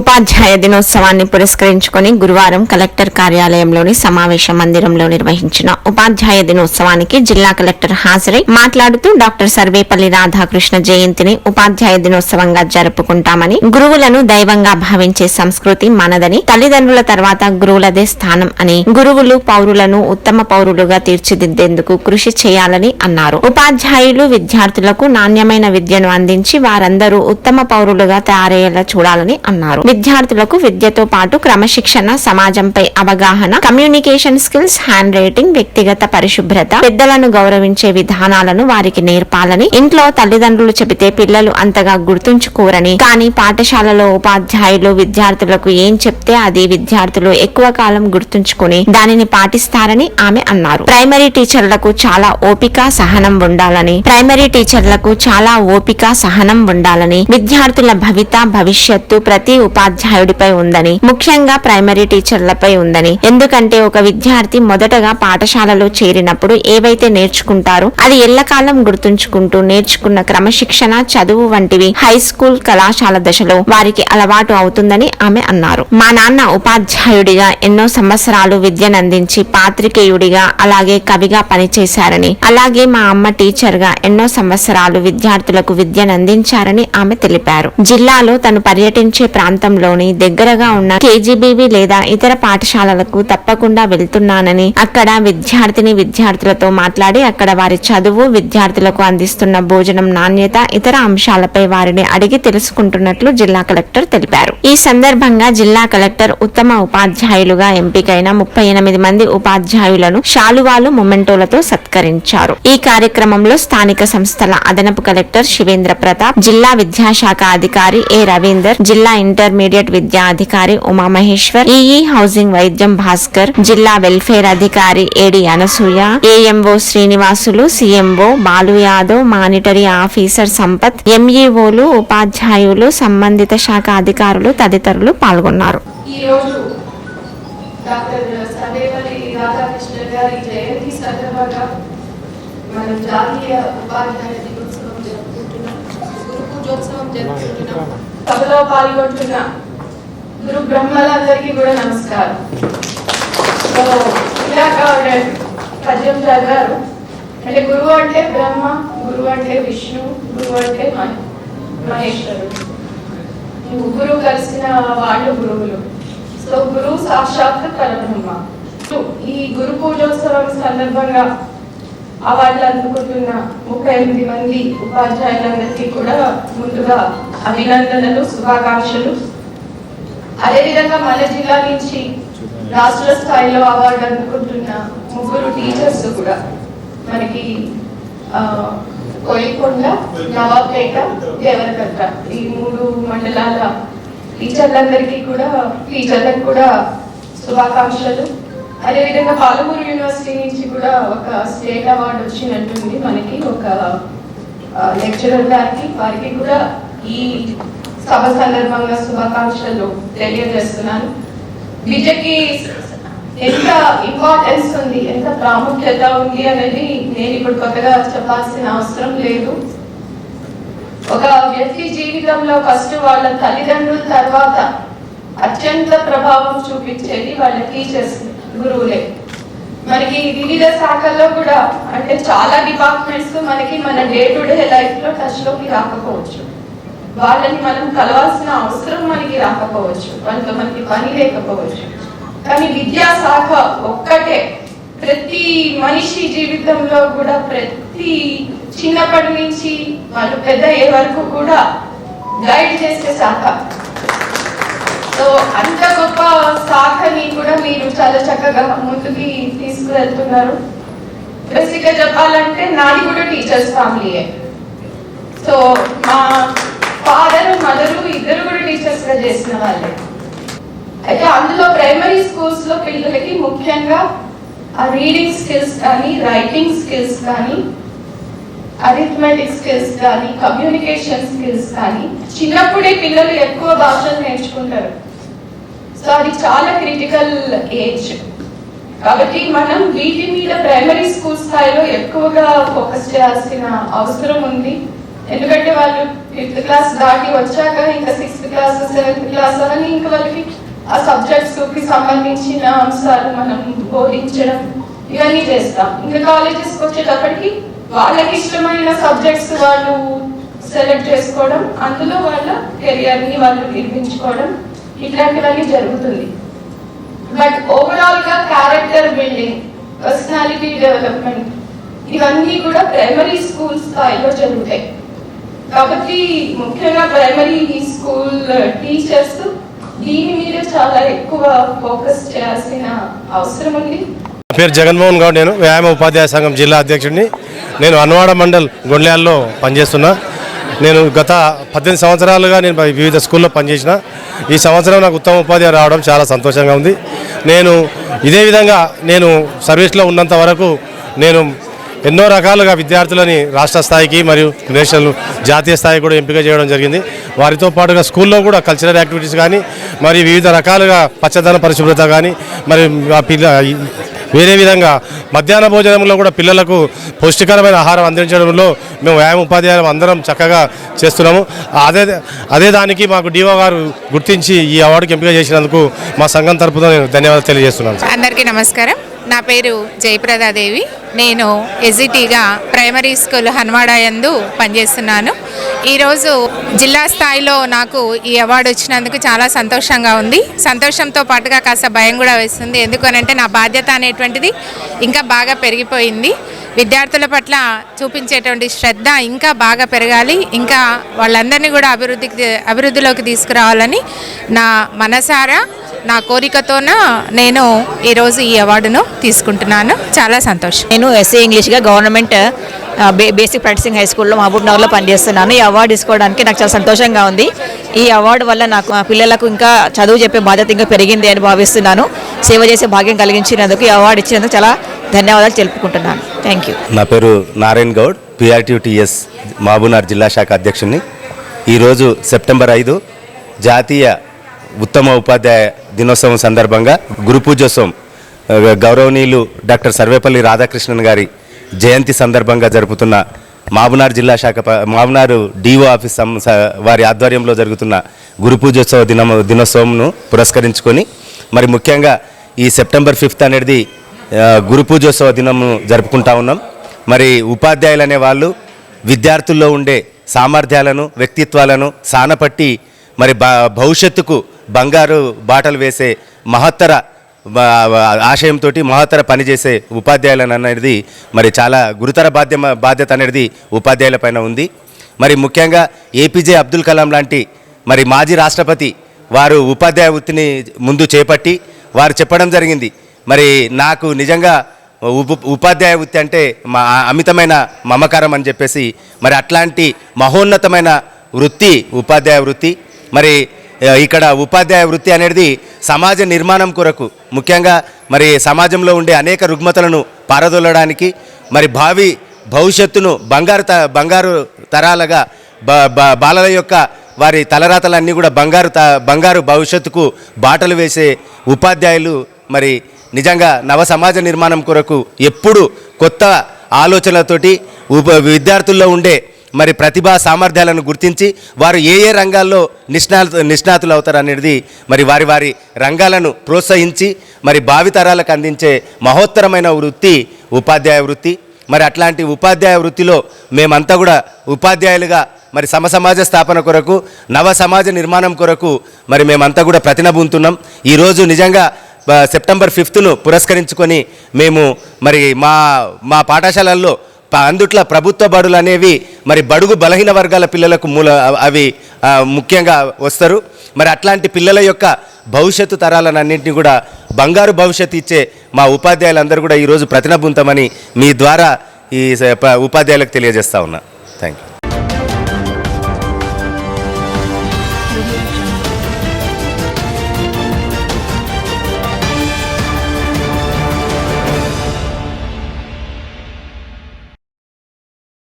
ఉపాధ్యాయ దినోత్సవాన్ని పురస్కరించుకొని గురువారం కలెక్టర్ కార్యాలయంలోని సమావేశ మందిరంలో నిర్వహించిన ఉపాధ్యాయ దినోత్సవానికి జిల్లా కలెక్టర్ హాజరై మాట్లాడుతూ డాక్టర్ సర్వేపల్లి రాధాకృష్ణ జయంతిని ఉపాధ్యాయ దినోత్సవంగా జరుపుకుంటామని గురువులను దైవంగా భావించే సంస్కృతి మనదని తల్లిదండ్రుల తర్వాత గురువులదే స్థానం అని గురువులు పౌరులను ఉత్తమ పౌరులుగా తీర్చిదిద్దేందుకు కృషి చేయాలని అన్నారు. ఉపాధ్యాయులు విద్యార్థులకు నాణ్యమైన విద్యను అందించి వారందరూ ఉత్తమ పౌరులుగా తయారయ్యేలా చూడాలని అన్నారు. విద్యార్థులకు విద్యతో పాటు క్రమశిక్షణ సమాజంపై అవగాహన కమ్యూనికేషన్ స్కిల్స్ హ్యాండ్ రైటింగ్ వ్యక్తిగత పరిశుభ్రత పెద్దలను గౌరవించే విధానాలను వారికి నేర్పాలని ఇంట్లో తల్లిదండ్రులు చెబితే పిల్లలు అంతగా గుర్తుంచుకోరని కానీ పాఠశాలలో ఉపాధ్యాయులు విద్యార్థులకు ఏం చెప్తే అది విద్యార్థులు ఎక్కువ కాలం గుర్తుంచుకుని దానిని పాటిస్తారని ఆమె అన్నారు. ప్రైమరీ టీచర్లకు చాలా ఓపిక సహనం ఉండాలని ప్రైమరీ టీచర్లకు చాలా ఓపిక సహనం ఉండాలని విద్యార్థుల భవిత భవిష్యత్తు ప్రతి ఉపాధ్యాయుడిపై ఉందని ముఖ్యంగా ప్రైమరీ టీచర్లపై ఉందని. ఎందుకంటే ఒక విద్యార్థి మొదటగా పాఠశాలలో చేరినప్పుడు ఏవైతే నేర్చుకుంటారో అది ఎల్లకాలం గుర్తుంచుకుంటూ నేర్చుకున్న క్రమశిక్షణ చదువు వంటివి హై స్కూల్ కళాశాల దశలో వారికి అలవాటు అవుతుందని ఆమె అన్నారు. మా నాన్న ఉపాధ్యాయుడిగా ఎన్నో సంవత్సరాలు విద్యనందించి పాత్రికేయుడిగా అలాగే కవిగా పనిచేశారని అలాగే మా అమ్మ టీచర్గా ఎన్నో సంవత్సరాలు విద్యార్థులకు విద్యనందించారని ఆమె తెలిపారు. జిల్లాలో తను పర్యటించే ప్రాంతం ప్రాంతంలోని దగ్గరగా ఉన్న కేజీబీవి లేదా ఇతర పాఠశాలలకు తప్పకుండా వెళ్తున్నానని అక్కడ విద్యార్థిని విద్యార్థులతో మాట్లాడి అక్కడ వారి చదువు విద్యార్థులకు అందిస్తున్న భోజనం నాణ్యత ఇతర అంశాలపై వారిని అడిగి తెలుసుకుంటున్నట్లు జిల్లా కలెక్టర్ తెలిపారు. ఈ సందర్భంగా జిల్లా కలెక్టర్ ఉత్తమ ఉపాధ్యాయులుగా ఎంపికైన ముప్పై ఎనిమిది మంది ఉపాధ్యాయులను శాలువాలు మొమెంటోలతో సత్కరించారు. ఈ కార్యక్రమంలో స్థానిక సంస్థల అదనపు కలెక్టర్ శివేంద్ర ప్రతాప్ జిల్లా విద్యాశాఖ అధికారి ఏ రవీందర్ జిల్లా ఇంటర్ ఇంటర్మీడియట్ విద్యా అధికారి ఉమామహేశ్వర్ ఈఈ హౌసింగ్ వైద్యం భాస్కర్ జిల్లా వెల్ఫేర్ అధికారి AD Anasuya AMO Srinivasulu CMO Balu Yadav monitory officer Sampath ఎంఈఓలు ఉపాధ్యాయులు సంబంధిత శాఖ అధికారులు తదితరులు పాల్గొన్నారు. మనం జాతీయ ఉపాధ్యాయ దినోత్సవం జరుపుకుంటున్నాం. గురు పూజోత్సవం జరుపుకుంటున్నాం. సభలో పాల్గొంటున్న గురు బ్రహ్మలందరికీ కూడా నమస్కారం. సో ఇందాక పద్యం చదివారు అంటే గురువు అంటే బ్రహ్మ గురువు అంటే విష్ణు గురువు అంటే మహేశ్వరుడు. ముగ్గురు కలిసిన వాళ్ళు గురువులు. సో గురువు సాక్షాత్ పరబ్రహ్మ. ఈ గురు పూజోత్సవం సందర్భంగా అవార్డులు అందుకుంటున్న ముప్పై ఎనిమిది మంది ఉపాధ్యాయులందరికీ కూడా ముందుగా అభినందనలు శుభాకాంక్షలు. అదేవిధంగా మన జిల్లా నుంచి రాష్ట్ర స్థాయిలో అవార్డు అందుకుంటున్న ముగ్గురు టీచర్స్ కూడా మనకి కొయ్యకొండ నవాబ్పేట దేవరకట్ట ఈ మూడు మండలాల టీచర్లందరికీ కూడా టీచర్లకు కూడా శుభాకాంక్షలు. అదేవిధంగా పాలమూరు యూనివర్సిటీ నుంచి కూడా ఒక స్టేట్ అవార్డు వచ్చినట్టుంది మనకి ఒక లెక్చరర్ గారికి. వారికి కూడా ఈ సభ సందర్భంగా శుభాకాంక్షలు తెలియజేస్తున్నాను. విద్యకి ఎంత ఇంపార్టెన్స్ ఉంది ఎంత ప్రాముఖ్యత ఉంది అనేది నేను ఇప్పుడు కొత్తగా చెప్పాల్సిన అవసరం లేదు. ఒక వ్యక్తి జీవితంలో ఫస్ట్ వాళ్ళ తల్లిదండ్రుల తర్వాత అత్యంత ప్రభావం చూపించేది వాళ్ళ టీచర్స్ గురువులే. మనకి వివిధ శాఖల్లో కూడా అంటే చాలా డిపార్ట్మెంట్స్ మనకి మన డే టు డే లైఫ్లో టచ్లోకి రాకపోవచ్చు. వాళ్ళని మనం కలవాల్సిన అవసరం మనకి రాకపోవచ్చు. వాళ్ళతో మనకి పని లేకపోవచ్చు. కానీ విద్యా శాఖ ఒక్కటే. ప్రతి మనిషి జీవితంలో కూడా ప్రతి చిన్నప్పటి నుంచి వాళ్ళు పెద్ద అయ్యే వరకు కూడా గైడ్ చేసే శాఖ. సో అంత గొప్ప శాఖని కూడా మీరు చాలా చక్కగా ముందుకి తీసుకువెళ్తున్నారు. బేసిక్గా చెప్పాలంటే నాది కూడా టీచర్స్ ఫ్యామిలీయే సో మా ఫాదర్ మదరు ఇద్దరు కూడా టీచర్స్గా చేసిన వాళ్ళే. అయితే అందులో ప్రైమరీ స్కూల్స్లో పిల్లలకి ముఖ్యంగా ఆ రీడింగ్ స్కిల్స్ కానీ రైటింగ్ స్కిల్స్ కానీ అరిథమెటిక్ స్కిల్స్ కానీ కమ్యూనికేషన్ స్కిల్స్ కానీ చిన్నప్పుడే పిల్లలు ఎక్కువ భాషలు నేర్చుకుంటారు. సో అది చాలా క్రిటికల్ ఏజ్ కాబట్టి మనం వీటి మీద ప్రైమరీ స్కూల్ స్థాయిలో ఎక్కువగా ఫోకస్ చేయాల్సిన అవసరం ఉంది. ఎందుకంటే వాళ్ళు ఫిఫ్త్ క్లాస్ దాటి వచ్చాక ఇంకా సిక్స్త్ క్లాస్ సెవెంత్ క్లాస్ అని ఇంకా వాళ్ళకి ఆ సబ్జెక్ట్స్కి సంబంధించిన అంశాలు మనం బోధించడం ఇవన్నీ చేస్తాం. ఇంకా కాలేజెస్కి వచ్చేటప్పటికి వాళ్ళకి ఇష్టమైన సబ్జెక్ట్స్ వాళ్ళు సెలెక్ట్ చేసుకోవడం అందులో వాళ్ళ కెరియర్ని వాళ్ళు నిర్మించుకోవడం ఇట్లాంటివన్నీ జరుగుతుంది. బట్ ఓవరాల్గా క్యారెక్టర్ బిల్డింగ్ పర్సనాలిటీ డెవలప్మెంట్ ఇవన్నీ కూడా ప్రైమరీ స్కూల్ స్థాయిలో జరుగుతాయి. కాబట్టి ముఖ్యంగా ప్రైమరీ స్కూల్ టీచర్స్ దీని మీద చాలా ఎక్కువ ఫోకస్ చేయాల్సిన అవసరం ఉంది. నా పేరు జగన్మోహన్ గౌడ్ నేను వ్యాయామ ఉపాధ్యాయ సంఘం జిల్లా అధ్యక్షుడిని. నేను అన్వాడ మండల్ గొండ్యాల్లో పనిచేస్తున్నా. నేను గత పద్దెనిమిది సంవత్సరాలుగా నేను వివిధ స్కూల్లో పనిచేసిన. ఈ సంవత్సరం నాకు ఉత్తమ ఉపాధి రావడం చాలా సంతోషంగా ఉంది. నేను ఇదే విధంగా నేను సర్వీస్లో ఉన్నంత వరకు నేను ఎన్నో రకాలుగా విద్యార్థులని రాష్ట్ర స్థాయికి మరియు నేషనల్ జాతీయ స్థాయికి కూడా ఎంపిక చేయడం జరిగింది. వారితో పాటుగా స్కూల్లో కూడా కల్చరల్ యాక్టివిటీస్ కానీ మరి వివిధ రకాలుగా పచ్చదన పరిశుభ్రత కానీ మరి పిల్ల వేరే విధంగా మధ్యాహ్న భోజనంలో కూడా పిల్లలకు పౌష్టికరమైన ఆహారం అందించడంలో మేము వ్యాయామ ఉపాధ్యాయులు అందరం చక్కగా చేస్తున్నాము. అదే అదే దానికి మాకు డిఓ గారు గుర్తించి ఈ అవార్డుకి ఎంపిక చేసినందుకు మా సంఘం తరపున నేను ధన్యవాదాలు తెలియజేస్తున్నాను. అందరికీ నమస్కారం. నా పేరు జయప్రదాదేవి. నేను ఎజిటీగా ప్రైమరీ స్కూల్ హన్వాడ యందు పనిచేస్తున్నాను. ఈరోజు జిల్లా స్థాయిలో నాకు ఈ అవార్డు వచ్చినందుకు చాలా సంతోషంగా ఉంది. సంతోషంతో పాటుగా కాస్త భయం కూడా వేస్తుంది. ఎందుకనంటే నా బాధ్యత అనేటువంటిది ఇంకా బాగా పెరిగిపోయింది. విద్యార్థుల పట్ల చూపించేటువంటి శ్రద్ధ ఇంకా బాగా పెరగాలి. ఇంకా వాళ్ళందరినీ కూడా అభివృద్ధికి అభివృద్ధిలోకి తీసుకురావాలని నా మనసారా నా కోరికతోన నేను ఈరోజు ఈ అవార్డును తీసుకుంటున్నాను. చాలా సంతోషం. నేను ఎస్ఏ ఇంగ్లీష్గా గవర్నమెంట్ బే బేసిక్ ప్రాక్టీసింగ్ హై స్కూల్లో మహబూబ్నగర్లో పనిచేస్తున్నాను. ఈ అవార్డు తీసుకోవడానికి నాకు చాలా సంతోషంగా ఉంది. ఈ అవార్డు వల్ల నాకు మా పిల్లలకు ఇంకా చదువు చెప్పే బాధ్యత ఇంకా పెరిగింది అని భావిస్తున్నాను. సేవ చేసే భాగ్యం కలిగించినందుకు ఈ అవార్డు ఇచ్చినందుకు చాలా ధన్యవాదాలు తెలుపుకుంటున్నాను. థ్యాంక్ యూ నా పేరు నారాయణ్ గౌడ్ పిఆర్టీటీఎస్ మహబూనార్ జిల్లా శాఖ అధ్యక్షుడిని. ఈరోజు సెప్టెంబర్ ఐదు జాతీయ ఉత్తమ ఉపాధ్యాయ దినోత్సవం సందర్భంగా గురు పూజోత్సవం గౌరవనీయులు డాక్టర్ సర్వేపల్లి రాధాకృష్ణన్ గారి జయంతి సందర్భంగా జరుపుతున్న మహబూబ్నగర్ జిల్లా శాఖ ప- డిఓ ఆఫీస్ వారి ఆధ్వర్యంలో జరుగుతున్న గురు పూజోత్సవ దినము దినోత్సవంను పురస్కరించుకొని మరి ముఖ్యంగా ఈ సెప్టెంబర్ ఫిఫ్త్ అనేది గురు పూజోత్సవ దినము జరుపుకుంటా ఉన్నాం. మరి ఉపాధ్యాయులు అనే వాళ్ళు విద్యార్థుల్లో ఉండే సామర్థ్యాలను వ్యక్తిత్వాలను సానపట్టి మరి బ భవిష్యత్తుకు బంగారు బాటలు వేసే మహత్తర ఆశయంతో మహత్తర పనిచేసే ఉపాధ్యాయులను అనేది మరి చాలా గురుతర బాధ్యమ బాధ్యత అనేది ఉపాధ్యాయుల పైన ఉంది. మరి ముఖ్యంగా ఏపీజే అబ్దుల్ కలాం లాంటి మరి మాజీ రాష్ట్రపతి వారు ఉపాధ్యాయ వృత్తిని ముందు చేపట్టి వారు చెప్పడం జరిగింది. మరి నాకు నిజంగా ఉప ఉపాధ్యాయ వృత్తి అంటే మా అమితమైన మమకారం అని చెప్పేసి మరి అట్లాంటి మహోన్నతమైన వృత్తి ఉపాధ్యాయ వృత్తి. మరి ఇక్కడ ఉపాధ్యాయ వృత్తి అనేది సమాజ నిర్మాణం కొరకు ముఖ్యంగా మరి సమాజంలో ఉండే అనేక రుగ్మతలను పారదోలడానికి మరి భావి భవిష్యత్తును బంగారు త బంగారు తరాలుగా బ బ- బాలల యొక్క వారి తలరాతలన్నీ కూడా బంగారు త బంగారు భవిష్యత్తుకు బాటలు వేసే ఉపాధ్యాయులు మరి నిజంగా నవ సమాజ నిర్మాణం కొరకు ఎప్పుడు కొత్త ఆలోచనలతోటి ఉప విద్యార్థుల్లో ఉండే మరి ప్రతిభా సామర్థ్యాలను గుర్తించి వారు ఏ ఏ రంగాల్లో నిష్ణా నిష్ణాతులు అవుతారు అనేది మరి వారి వారి రంగాలను ప్రోత్సహించి మరి భావితరాలకు అందించే మహోత్తరమైన వృత్తి ఉపాధ్యాయ వృత్తి. మరి అట్లాంటి ఉపాధ్యాయ వృత్తిలో మేమంతా కూడా ఉపాధ్యాయులుగా మరి సమసమాజ స్థాపన కొరకు నవ సమాజ నిర్మాణం కొరకు మరి మేమంతా కూడా ప్రతినబుంతున్నాం ఈరోజు నిజంగా సెప్టెంబర్ ఫిఫ్త్ను పురస్కరించుకొని మేము మరి మా మా పాఠశాలల్లో అందుట్ల ప్రభుత్వ బడులు అనేవి మరి బడుగు బలహీన వర్గాల పిల్లలకు మూల అవి ముఖ్యంగా వస్తారు. మరి అట్లాంటి పిల్లల యొక్క భవిష్యత్తు తరాలన్నింటినీ కూడా బంగారు భవిష్యత్తు ఇచ్చే మా ఉపాధ్యాయులందరూ కూడా ఈరోజు ప్రతినబుంతమని మీ ద్వారా ఈ ఉపాధ్యాయులకు తెలియజేస్తా ఉన్నా. Thank you